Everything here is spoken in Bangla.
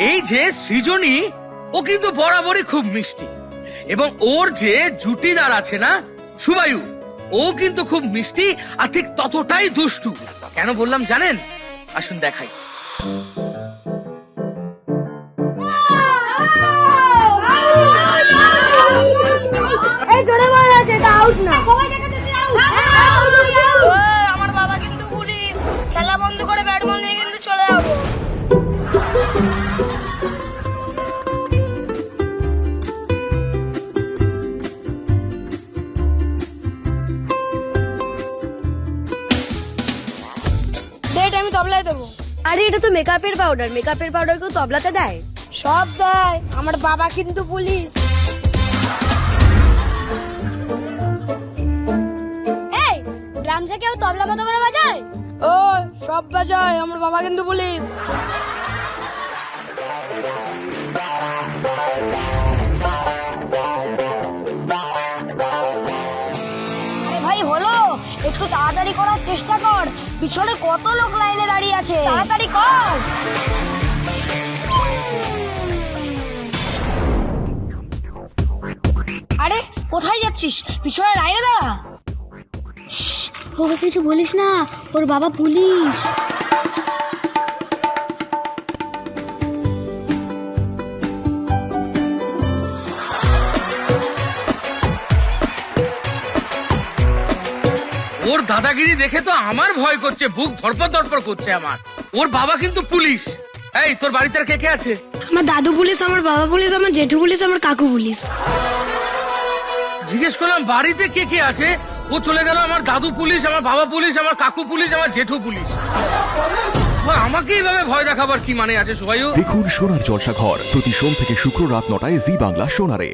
এই যে সৃজনী, ও কিন্তু বরাবরই খুব মিষ্টি। এবং ওর যে জুটিদার আছে না, সুবায়ু, ও কিন্তু খুব মিষ্টি আর ঠিক ততটাই দুষ্টু। কেন বললাম জানেন? আসুন দেখাই। তবলায় দেবো। আরে এটা তো মেকআপের পাউডার মেকআপের পাউডার কেউ তবলাতে দেয়? সব দেয়। আমার বাবা কিন্তু পুলিশ এই ড্রামসে কেউ তবলা মতো করে বাজায়? ও সব বাজায়। আমার বাবা কিন্তু পুলিশ একটু তাড়াতাড়ি করার চেষ্টা কর। পিছনে কত লোক লাইনে দাঁড়িয়ে আছে? তাড়াতাড়ি কর। আরে, কোথায় যাচ্ছিস? পিছনে লাইনে দাঁড়া। ওকে কিছু বলিস না, ওর বাবা পুলিশ। ওর দাদাগিরি দেখে তো আমার ভয় করছে বুক ধরপড় ধরপড় করছে আমার। ওর বাবা কিন্তু পুলিশ। এই তোর বাড়িতে আর কে কে আছে? আমার দাদু পুলিশ আমার বাবা পুলিশ আমার জেঠু পুলিশ আমার কাকু পুলিশ। জিজ্ঞেস করলাম বাড়িতে কে কে আছে? ও চলে গেল আমার দাদু পুলিশ আমার বাবা পুলিশ আমার কাকু পুলিশ আমার জেঠু পুলিশ। আমাকে এইভাবে ভয় দেখাবার কি মানে আছে সুবাইও? দেখুন সোনার জলসা ঘর প্রতি সোম থেকে শুক্র রাত নটায় জি বাংলা সোনারে।